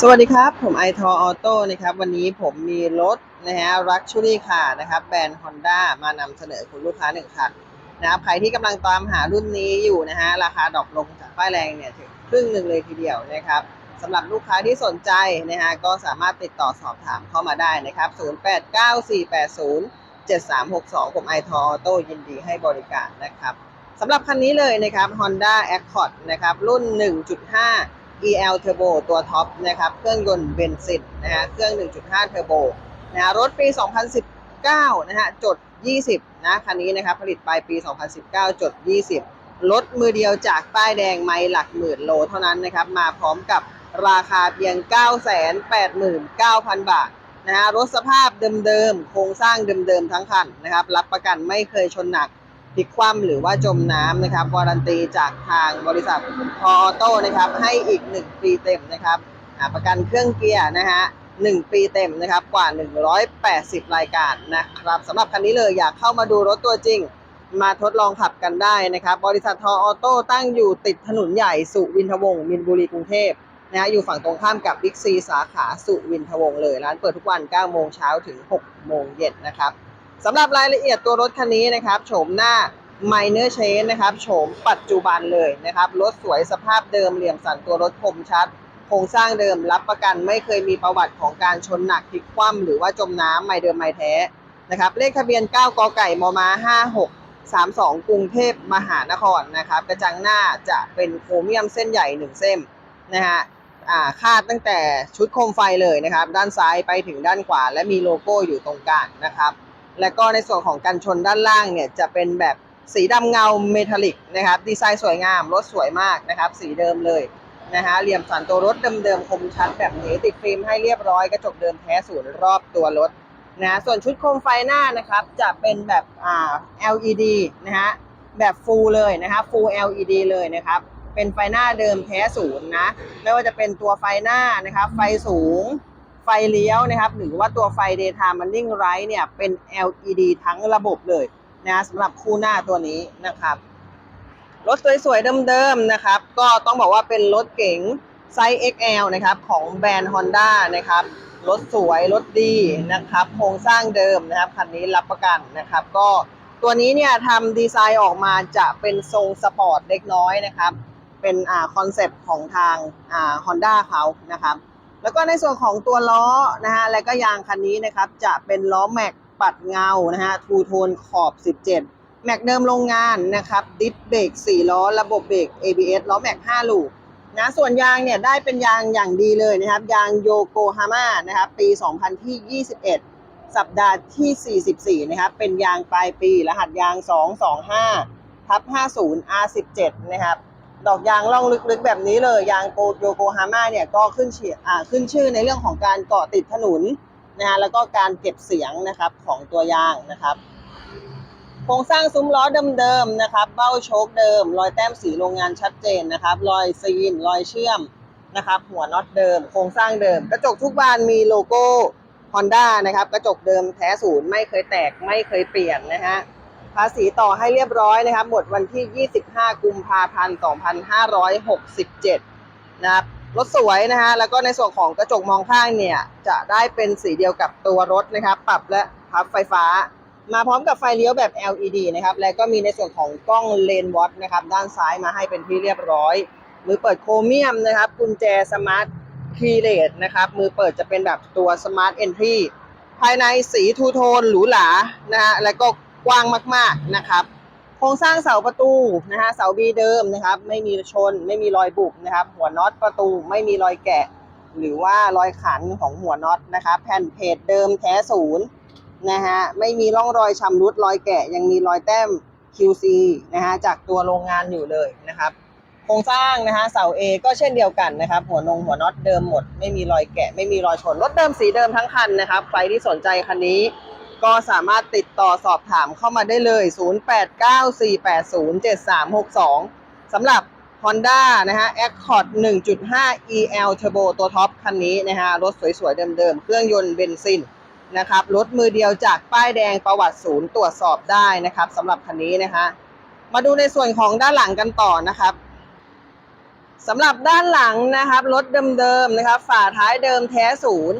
สวัสดีครับ ผมไอทอออโต้นะครับ วันนี้ผมมีรถนะฮะรักชูรี่คาร์นะครับ แบรนด์ Honda มานำเสนอคุณลูกค้าหนึ่งคันนะครับใครที่กำลังตามหารุ่นนี้อยู่นะฮะราคาดอปลงจากป้ายแรงเนี่ยถึงครึ่งหนึ่งเลยทีเดียวนะครับสำหรับลูกค้าที่สนใจนะฮะก็สามารถติดต่อสอบถามเข้ามาได้นะครับ 0894807362 ผมไอทอออโต้ยินดีให้บริการนะครับสำหรับคันนี้เลยนะครับ Honda Accord นะครับรุ่น 1.5 EL Turbo ตัวท็อปนะครับ เครื่องยนต์เบนซินนะฮะ เครื่อง 1.5 Turbo นะฮะรถปี 2019 นะฮะ จด 20 นะ คันนี้นะครับ ผลิตปลายปี 2019 จด 20 รถมือเดียวจากป้ายแดงไม่หลักหมื่นโลเท่านั้นนะครับ มาพร้อมกับราคาเพียง 989,000 บาทนะฮะ รถสภาพเดิมๆ โครงสร้างเดิมๆ ทั้งคันนะครับ รับประกันไม่เคยชนหนัก พลิกคว่ำหรือว่าจมน้ำนะครับวารันตีจากทางบริษัทพออโต้นะครับให้อีก 1 ปีเต็มนะครับประกันเครื่องเกียร์นะฮะ1ปีเต็มนะครับกว่า 180 รายการนะครับสำหรับคันนี้เลยอยากเข้ามาดูรถตัวจริง มาทดลองขับกันได้นะครับบริษัททออโต้ตั้งอยู่ติดถนนใหญ่สุวินทวงศ์มินบุรีกรุงเทพนะฮะอยู่ฝั่งตรงข้ามกับบิ๊กซีสาขาสุวินทวงศ์เลยร้านเปิดทุกวัน 9 โมงเช้าถึง 6 โมงเย็นนะครับ สำหรับรายละเอียดตัวรถคันนี้นะครับโฉมหน้า Minor Change นะครับโฉมปัจจุบันเลยนะครับรถสวยสภาพเดิมเหลี่ยมสันตัวรถคมชัด โครงสร้างเดิมรับประกันไม่เคยมีประวัติของการชนหนักพลิกคว่ำหรือว่าจมน้ำไม่เดิมไม่แท้นะครับเลขทะเบียน 9 กไก่มมา5632 กรุงเทพมหานครนะครับกระจังหน้าจะเป็นโครเมียมเส้นใหญ่ 1 เส้นนะฮะอ่าคาดตั้งแต่ชุดโคมไฟเลยนะครับ ด้านซ้ายไปถึงด้านขวา และมีโลโก้อยู่ตรงกลางนะครับ และก็ในส่วนของกันชนด้านล่างเนี่ยจะเป็นแบบสีดำเงาเมทัลลิกนะครับดีไซน์สวยงามรถสวยมากนะครับ สีเดิมเลยนะฮะเหลี่ยมสันตัวรถเดิมๆคมชัดแบบนี้ติดฟิล์มให้เรียบร้อยกระจกเดิมแท้ศูนย์รอบตัวรถนะส่วนชุดโคมไฟหน้านะครับจะเป็นแบบอ่า LED นะฮะแบบฟูลเลยนะครับ full LED เลยนะครับเป็นไฟหน้าเดิมแท้ศูนย์นะไม่ว่าจะเป็นตัวไฟหน้านะครับไฟสูง ไฟเลี้ยวนะครับหรือว่าตัวไฟ daytime running light เนี่ยเป็น LED ทั้งระบบเลยนะสำหรับคู่หน้าตัวนี้นะครับรถสวยๆเดิมๆนะครับ ก็ต้องบอกว่าเป็นรถเก๋งไซส์ XL นะครับของแบรนด์ Honda นะครับรถสวยรถดีนะครับโครงสร้างเดิมนะครับคันนี้รับประกันนะครับ ก็ตัวนี้เนี่ยทำดีไซน์ออกมาจะเป็นทรงสปอร์ตเล็กน้อยนะครับ เป็นอ่าคอนเซปต์ของทางอ่า Honda เขานะครับ แล้วก็ในส่วนของตัวล้อนะฮะและก็ยางคันนี้นะครับจะเป็นล้อแม็กปัดเงานะฮะทูโทนขอบ 17 แม็กเดิมโรงงานนะครับดิสเบรก4ล้อ ระบบเบรก ABS ล้อแม็ก5ลูกนะส่วนยางเนี่ยได้เป็นยางอย่างดีเลยนะครับ ยางโยโกฮาม่านะครับปี 2021 สัปดาห์ที่ 44 นะครับ เป็นยางปลายปีรหัสยาง 225ทับ50 R17 นะครับ ดอกยางล่องลึกๆแบบนี้เลย ยางโกโยโกฮาม่าเนี่ยก็ขึ้นชื่ออ่าขึ้นชื่อในเรื่องของการเกาะติดถนนนะฮะแล้วก็การเก็บเสียงนะครับของตัวยางนะครับโครงสร้างซุ้มล้อเดิมๆนะครับเบ้าโชคเดิม รอยแต้มสีโรงงานชัดเจนนะครับรอยซีนรอยเชื่อมนะครับ หัวน็อตเดิม โครงสร้างเดิม กระจกทุกบานมีโลโก้ Honda นะครับ กระจกเดิมแท้ศูนย์ไม่เคยแตกไม่เคยเปลี่ยนนะฮะ ภาษีต่อให้เรียบร้อยนะครับหมดวันที่ 25 กุมภาพันธ์ 2567 นะครับรถสวยนะฮะแล้วก็ในส่วนของกระจกมองข้างเนี่ย จะได้เป็นสีเดียวกับตัวรถนะครับ ปรับและพับไฟฟ้า มาพร้อมกับไฟเลี้ยวแบบ LED นะครับ และก็มีในส่วนของกล้องเลนวอตนะครับ ด้านซ้ายมาให้เป็นที่เรียบร้อย มือเปิดโครเมียมนะครับ กุญแจสมาร์ทคีเลสนะครับ มือเปิดจะเป็นแบบตัวสมาร์ทเอนทรีภายในสีทูโทนหรูหรานะฮะและก็ กว้างมากๆนะครับ โครงสร้างเสาประตูนะฮะเสาบีเดิมนะครับ ไม่มีชน ไม่มีรอยบุบนะครับ หัวน็อตประตูไม่มีรอยแกะ หรือว่ารอยขันของหัวน็อตนะครับ แผ่นเพจเดิมแท้ศูนย์นะฮะไม่มีร่องรอยชำรุดรอยแกะ ยังมีรอยแต้ม QC นะฮะจากตัวโรงงานอยู่เลยนะครับ โครงสร้างนะฮะเสา A ก็เช่นเดียวกันนะครับ หัวนงหัวน็อตเดิมหมด ไม่มีรอยแกะ ไม่มีรอยชนรถเดิมสีเดิมทั้งคันนะครับใครที่สนใจคันนี้ ก็สามารถติดต่อสอบถามเข้ามาได้เลย 0894807362 สำหรับ Honda นะฮะ Accord 1.5 EL Turbo ตัวท็อปคันนี้นะฮะ รถสวยๆ เดิมๆ เครื่องยนต์เบนซินนะครับ รถมือเดียวจากป้ายแดงประวัติศูนย์ตรวจสอบได้นะครับสำหรับคันนี้นะคะมาดูในส่วนของด้านหลังกันต่อนะครับสำหรับด้านหลังนะครับ รถเดิมๆนะครับฝาท้ายเดิมแท้ศูนย์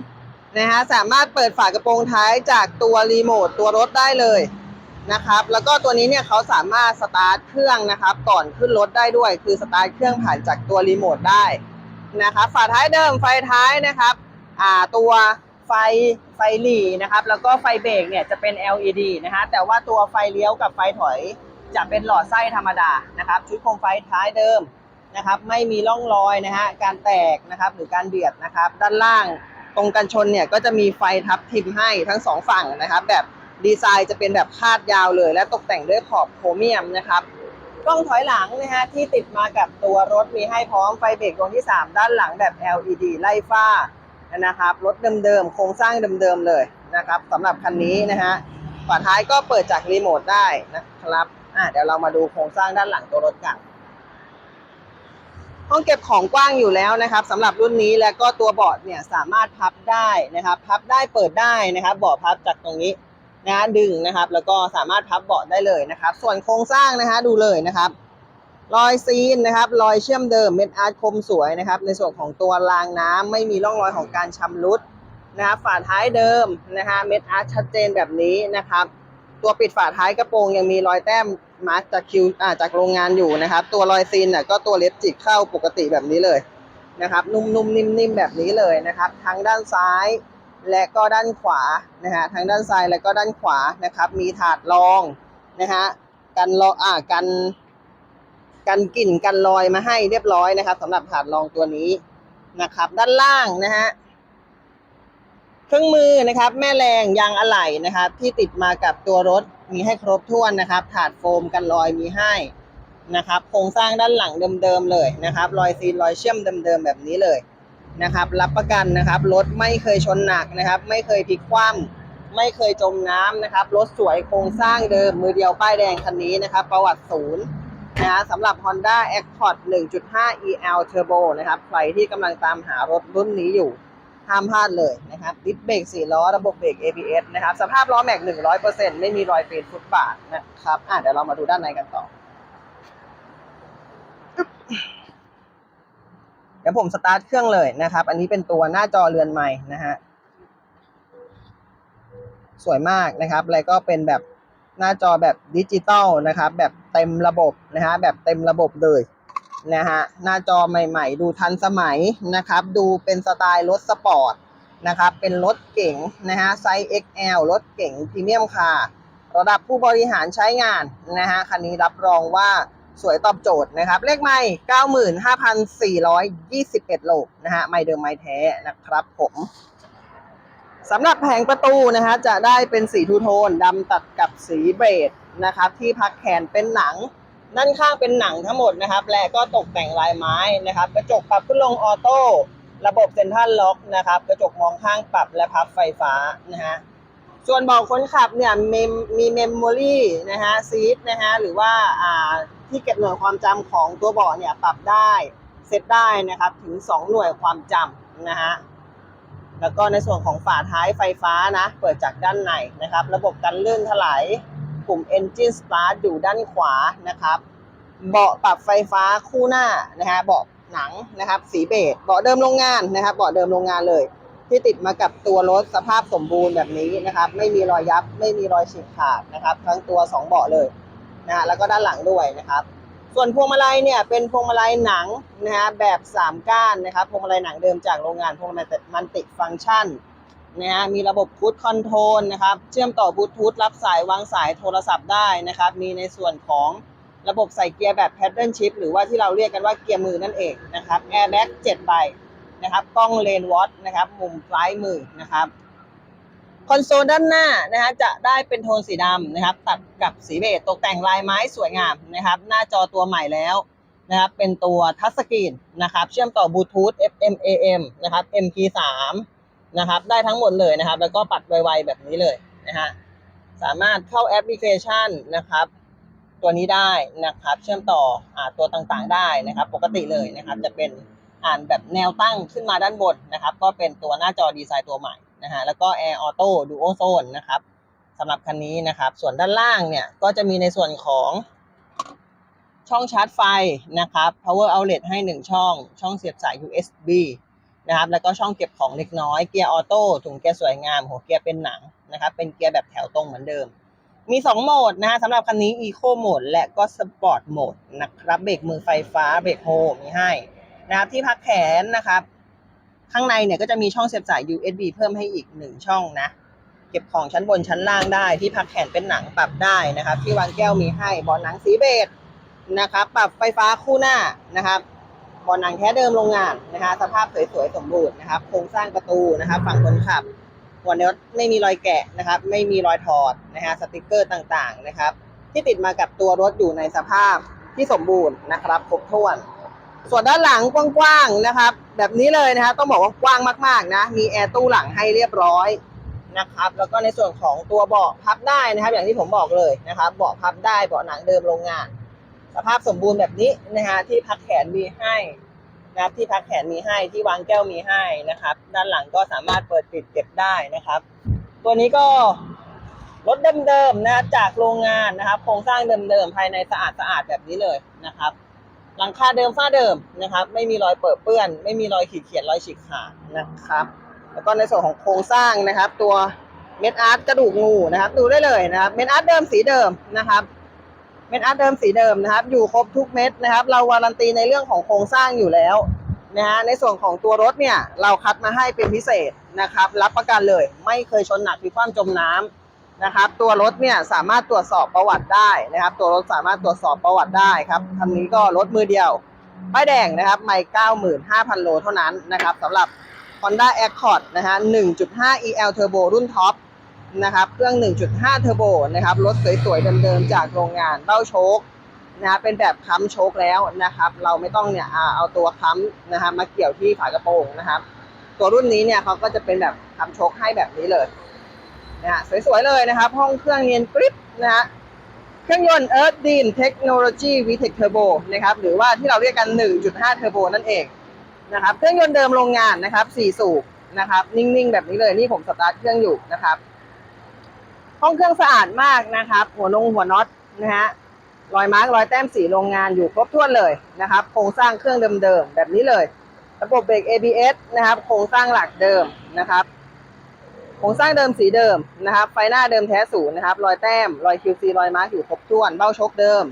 นะฮะสามารถเปิดฝากระโปรงท้ายจากตัวรีโมทตัวรถได้เลยนะครับ แล้วก็ตัวนี้เนี่ยเขาสามารถสตาร์ทเครื่องนะครับ ก่อนขึ้นรถได้ด้วย คือสตาร์ทเครื่องผ่านจากตัวรีโมทได้นะครับฝาท้ายเดิมไฟท้ายนะครับอ่าตัวไฟไฟหลีนะครับ แล้วก็ไฟเบรกเนี่ยจะเป็น LED นะฮะแต่ว่าตัวไฟเลี้ยวกับไฟถอยจะเป็นหลอดไส้ธรรมดานะครับ ชุดโคมไฟท้ายเดิมนะครับ ไม่มีร่องรอยนะฮะการแตกนะครับ หรือการเบียดนะครับ ด้านล่าง ตรงกันชนเนี่ยก็จะมีไฟทับทิมให้ทั้งสองฝั่งนะครับ แบบดีไซน์จะเป็นแบบคาดยาวเลย และตกแต่งด้วยขอบโครเมียมนะครับกล้องถอยหลังนะฮะที่ติดมากับตัวรถมีให้พร้อมไฟเบรกดวงที่ 3 ด้านหลังแบบ LED ไล่ฟ้านะครับรถเดิมๆโครงสร้างเดิมๆเลยนะครับสำหรับคันนี้นะฮะฝาท้ายก็เปิดจากรีโมทได้นะครับอะเดี๋ยวเรามาดูโครงสร้างด้านหลังตัวรถกัน ห้องเก็บของกว้างอยู่แล้วนะครับสำหรับรุ่นนี้แล้วก็ตัวเบาะเนี่ยสามารถพับได้นะครับ พับได้เปิดได้นะครับเบาะพับจากตรงนี้นะดึงนะครับ แล้วก็สามารถพับเบาะได้เลยนะครับ ส่วนโครงสร้างนะฮะดูเลยนะครับ รอยซีนนะครับรอยเชื่อมเดิมเม็ดอาร์ตคมสวยนะครับ ในส่วนของตัวรางน้ำไม่มีร่องรอยของการชำรุดนะครับฝาท้ายเดิมนะฮะเม็ดอาร์ตชัดเจนแบบนี้นะครับ ตัวปิดฝาท้ายกระโปรงยังมีรอยแต้มมาร์กจากคิวอ่าจากโรงงานอยู่นะครับ ตัวรอยซีนน่ะก็ตัวเล็บจิกเข้าปกติแบบนี้เลยนะครับ นุ่มๆนิ่มๆแบบนี้เลยนะครับ ทั้งด้านซ้ายและก็ด้านขวานะฮะทั้งด้านซ้ายและก็ด้านขวานะครับ มีถาดรองนะฮะกันรออ่ากันกันกลิ่นกันรอยมาให้เรียบร้อยนะครับสำหรับถาดรองตัวนี้นะครับ ด้านล่างนะฮะ เครื่องมือนะครับ แม่แรงยางอะไหล่นะครับ ที่ติดมากับตัวรถมีให้ครบถ้วนนะครับ ถาดโฟมกันรอยมีให้นะครับ โครงสร้างด้านหลังเดิมๆเลยนะครับ รอยซีนรอยเชื่อมเดิมๆแบบนี้เลยนะครับ รับประกันนะครับ รถไม่เคยชนหนักนะครับ ไม่เคยพลิกคว่ำไม่เคยจมน้ำนะครับ รถสวยโครงสร้างเดิมมือเดียวป้ายแดงคันนี้นะครับ ประวัติศูนย์นะฮะสำหรับ Honda Accord 1.5 EL Turbo นะครับ ใครที่กำลังตามหารถรุ่นนี้อยู่ ห้ามพลาดเลยนะครับดิสเบรก4ล้อระบบเบรก ABS นะครับสภาพล้อแม็ก 100%ไม่มีรอยเฟดฟุตบาทนะครับอะเดี๋ยวเรามาดูด้านในกันต่อ เดี๋ยวผมสตาร์ทเครื่องเลยนะครับ อันนี้เป็นตัวหน้าจอเรือนใหม่นะฮะสวยมากนะครับ แล้วก็เป็นแบบหน้าจอแบบดิจิตอลนะครับ แบบเต็มระบบนะฮะแบบเต็มระบบเลย นะฮะหน้าจอใหม่ๆ ดูทันสมัยนะครับ ดูเป็นสไตล์รถสปอร์ตนะครับ เป็นรถเก๋งนะฮะไซส์ XL รถเก๋งพรีเมียมคาร์ระดับผู้บริหารใช้งานนะฮะคันนี้รับรองว่าสวยตอบโจทย์นะครับ เลขไม่95,421 โลนะฮะไม่เดิมไม่แท้นะครับผมสำหรับแผงประตูนะฮะจะได้เป็นสีทูโทนดำตัดกับสีเบรดนะครับ ที่พักแขนเป็นหนัง ด้านข้างเป็นหนังทั้งหมดนะครับ และก็ตกแต่งลายไม้นะครับ กระจกปรับขึ้นลงออโต้ระบบเซ็นทรัลล็อกนะครับ กระจกมองข้างปรับและพับไฟฟ้านะฮะส่วนเบาะคนขับเนี่ยมีมีเมมโมรี่นะฮะซีทนะฮะหรือว่าอ่าที่เก็บหน่วยความจำของตัวเบาะเนี่ยปรับได้เซตได้นะครับถึง 2 หน่วยความจำนะฮะแล้วก็ในส่วนของฝาท้ายไฟฟ้านะ เปิดจากด้านในนะครับ ระบบกันลื่นถลาย ปุ่ม Engine Start อยู่ด้านขวานะครับเบาะปรับไฟฟ้าคู่หน้านะฮะเบาะหนังนะครับ สีเบจเบาะเดิมโรงงานนะครับเบาะเดิมโรงงานเลย ที่ติดมากับตัวรถสภาพสมบูรณ์แบบนี้นะครับ ไม่มีรอยยับไม่มีรอยฉีกขาดนะครับ ทั้งตัว 2 เบาะเลยนะฮะแล้วก็ด้านหลังด้วยนะครับ ส่วนพวงมาลัยเนี่ยเป็นพวงมาลัยหนังนะฮะแบบ 3 ก้านนะครับพวงมาลัยหนังเดิมจากโรงงานพวงมาลัยมันติฟังก์ชัน นะฮะมีระบบพุทคอนโทรลนะครับเชื่อมต่อบลูทูธรับสายวางสายโทรศัพท์ได้นะครับ มีในส่วนของระบบใส่เกียร์แบบ paddle shift หรือว่าที่เราเรียกกันว่าเกียร์มือนั่นเองนะครับ airbag 7ใบนะครับกล้องเลนวอตนะครับมุมซ้ายมือนะครับคอนโซลด้านหน้านะฮะจะได้เป็นโทนสีดำนะครับ ตัดกับสีเบจตกแต่งลายไม้สวยงามนะครับ หน้าจอตัวใหม่แล้วนะครับ เป็นตัวทัชสกรีนนะครับ เชื่อมต่อบลูทูธ FM AM นะครับ MP3 นะครับ ได้ทั้งหมดเลยนะครับ แล้วก็ปัดไวๆแบบนี้เลยนะฮะสามารถเข้าแอปพลิเคชันนะครับ ตัวนี้ได้นะครับ เชื่อมต่ออ่าตัวต่างๆได้นะครับ ปกติเลยนะครับ จะเป็นอ่านแบบแนวตั้งขึ้นมาด้านบนนะครับ ก็เป็นตัวหน้าจอดีไซน์ตัวใหม่นะฮะแล้วก็ Air Auto Duo Zone นะครับสำหรับคันนี้นะครับ ส่วนด้านล่างเนี่ยก็จะมีในส่วนของช่องชาร์จไฟนะครับ power outlet ให้ 1 ช่อง ช่องเสียบสาย USB นะครับแล้วก็ช่องเก็บของเล็กน้อยเกียร์ออโต้ถุงเกียร์สวยงามหัวเกียร์เป็นหนังนะครับเป็นเกียร์แบบแถวตรงเหมือนเดิม มี 2 โหมดนะฮะสำหรับคันนี้ Eco Mode และก็ Sport Mode นะครับเบรกมือไฟฟ้าเบรกโฮมีให้นะครับที่พักแขนนะครับ ข้างในเนี่ยก็จะมีช่องเสียบสาย USB เพิ่มให้อีก 1 ช่องนะ เก็บของชั้นบนชั้นล่างได้ที่พักแขนเป็นหนังปรับได้นะครับ ที่วางแก้วมีให้บาะหนังสีเบจนะครับ ปรับไฟฟ้าคู่หน้านะครับ บาหนังแท้เดิมโรงงานนะฮะสภาพสวยๆสมบูรณ์นะครับโครงสร้างประตูนะครับฝั่งคนขับหัวเน็ตไม่มีรอยแกะนะครับ ไม่มีรอยถอดนะฮะสติกเกอร์ต่างๆนะครับ ที่ติดมากับตัวรถอยู่ในสภาพที่สมบูรณ์นะครับครบถ้วน ส่วนด้านหลังกว้างๆนะครับ แบบนี้เลยนะครับต้องบอกว่ากว้างมากๆนะมีแอร์ตู้หลังให้เรียบร้อยนะครับ แล้วก็ในส่วนของตัวเบาะพับได้นะครับ อย่างที่ผมบอกเลยนะครับเบาะพับได้เบาะหนังเดิมโรงงาน สภาพสมบูรณ์แบบนี้นะฮะที่พักแขนมีให้นะครับที่พักแขนมีให้ที่วางแก้วมีให้นะครับ ด้านหลังก็สามารถเปิดปิดเก็บได้นะครับ ตัวนี้ก็รถเดิมๆนะจากโรงงานนะครับ โครงสร้างเดิมๆภายในสะอาดสะอาดๆแบบนี้เลยนะครับ หลังคาเดิมฝ้าเดิมนะครับ ไม่มีรอยเปิดเปื้อน ไม่มีรอยขีดเขียนรอยฉีกขาดนะครับ แล้วก็ในส่วนของโครงสร้างนะครับ ตัวเม็ดอาร์ตกระดูกงูนะครับ ดูได้เลยนะครับ เม็ดอาร์ตเดิมสีเดิมนะครับ เม็ดอาร์ตเดิมสีเดิมนะครับ อยู่ครบทุกเม็ดนะครับ เราวารันตีในเรื่องของโครงสร้างอยู่แล้วนะฮะในส่วนของตัวรถเนี่ยเราคัดมาให้เป็นพิเศษนะครับ รับประกันเลยไม่เคยชนหนักพลิกคว่ำจมน้ำนะครับ ตัวรถเนี่ยสามารถตรวจสอบประวัติได้นะครับ ตัวรถสามารถตรวจสอบประวัติได้ครับคันนี้ก็รถมือเดียวป้ายแดงนะครับไม่95,000 โลเท่านั้นนะครับสำหรับ Honda Accord นะฮะ 1.5 EL Turbo รุ่นท็อป นะครับเครื่อง 1.5 เทอร์โบนะครับรถสวยๆเดิมๆจากโรงงานเบ้าโชคนะครับเป็นแบบค้ำโชคแล้วนะครับ เราไม่ต้องเนี่ยเอาตัวค้ำนะครับมาเกี่ยวที่ฝากระโปรงนะครับ ตัวรุ่นนี้เนี่ยเขาก็จะเป็นแบบค้ำโชคให้แบบนี้เลยนะฮะสวยๆเลยนะครับ ห้องเครื่องเนียนกริบนะฮะเครื่องยนต์ Earth d e a n Technology VTEC Turbo นะครับหรือว่าที่เราเรียกกัน 1.5เทอร์โบนั่นเองนะครับเครื่องยนต์เดิมโรงงานนะครับ4สูบนะครับนิ่งๆ แบบนี้เลยนี่ผมสตาร์ทเครื่องอยู่นะครับ ห้องเครื่องสะอาดมากนะครับ หัวนงหัวน็อตนะฮะรอยมาร์กรอยแต้มสีโรงงานอยู่ครบถ้วนเลยนะครับ โครงสร้างเครื่องเดิมๆแบบนี้เลย ระบบเบรก ABS นะครับ โครงสร้างหลักเดิมนะครับ โครงสร้างเดิมสีเดิมนะครับ ไฟหน้าเดิมแท้ศูนย์นะครับ รอยแต้ม รอย QC รอยมาร์กอยู่ครบถ้วน เบ้าชกเดิม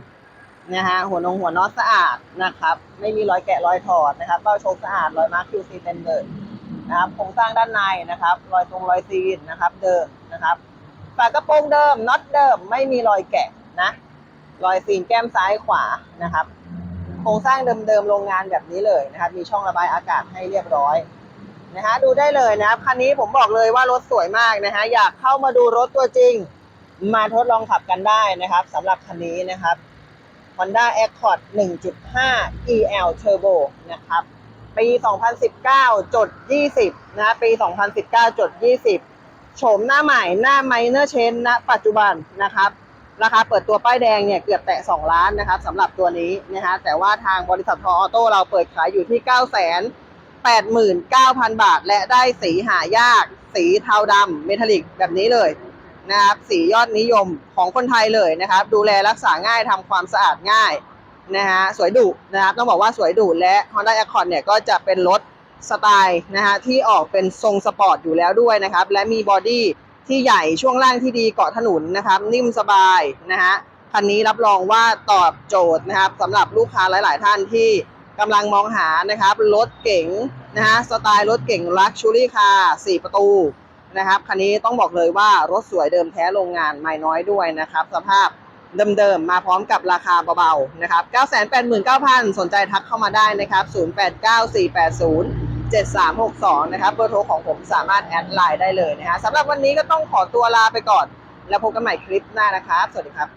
นะฮะ หัวนงหัวน็อตสะอาดนะครับ ไม่มีรอยแกะรอยถอดนะครับ เบ้าชกสะอาด รอยมาร์ก QC เต็มเลยนะครับ โครงสร้างด้านในนะครับ รอยตรงรอยซีนนะครับ เดิมนะครับ ฝากระโปรงเดิมน็อตเดิมไม่มีรอยแกะนะ รอยซีนแก้มซ้ายขวานะครับ โครงสร้างเดิมๆโรงงานแบบนี้เลยนะครับ มีช่องระบายอากาศให้เรียบร้อยนะฮะดูได้เลยนะครับคันนี้ผมบอกเลยว่ารถสวยมากนะฮะอยากเข้ามาดูรถตัวจริง มาทดลองขับกันได้นะครับสำหรับคันนี้นะครับ Honda Accord 1.5 EL Turbo นะครับ ปี 2019 จด 20 นะ ปี 2019 จด 20 โฉมหน้าใหม่หน้าไมเนอร์เชนณปัจจุบันนะครับ ราคาเปิดตัวป้ายแดงเนี่ยเกือบแตะ 2 ล้านนะครับสำหรับตัวนี้นะฮะแต่ว่าทางบริษัททออโต้เราเปิดขายอยู่ที่ 9 8 9 0 0 0 บาท และได้สีหายาก สีเทาดำเมทัลลิกแบบนี้เลยนะครับสียอดนิยมของคนไทยเลยนะครับ ดูแลรักษาง่ายทำความสะอาดง่ายนะฮะสวยดุนะครับต้องบอกว่าสวยดุและ Honda Accord เนี่ยก็จะเป็นรถ สไตล์นะฮะที่ออกเป็นทรงสปอร์ตอยู่แล้วด้วยนะครับ และมีบอดี้ที่ใหญ่ช่วงล่างที่ดีเกาะถนนนะครับ นิ่มสบายนะฮะคันนี้รับรองว่าตอบโจทย์นะครับสำหรับลูกค้าหลาย ๆ ท่านที่กำลังมองหานะครับรถเก๋งนะฮะสไตล์รถเก๋งลักชูรี่คาร์4ประตูนะครับคันนี้ต้องบอกเลยว่ารถสวยเดิมแท้โรงงานไม่น้อยด้วยนะครับ สภาพเดิมๆมาพร้อมกับราคาเบาๆนะครับ 989,000 สนใจทักเข้ามาได้นะครับ 089480 7362 นะครับเบอร์โทรของผมสามารถแอดไลน์ได้เลยนะฮะสำหรับวันนี้ก็ต้องขอตัวลาไปก่อน แล้วพบกันใหม่คลิปหน้านะครับ สวัสดีครับ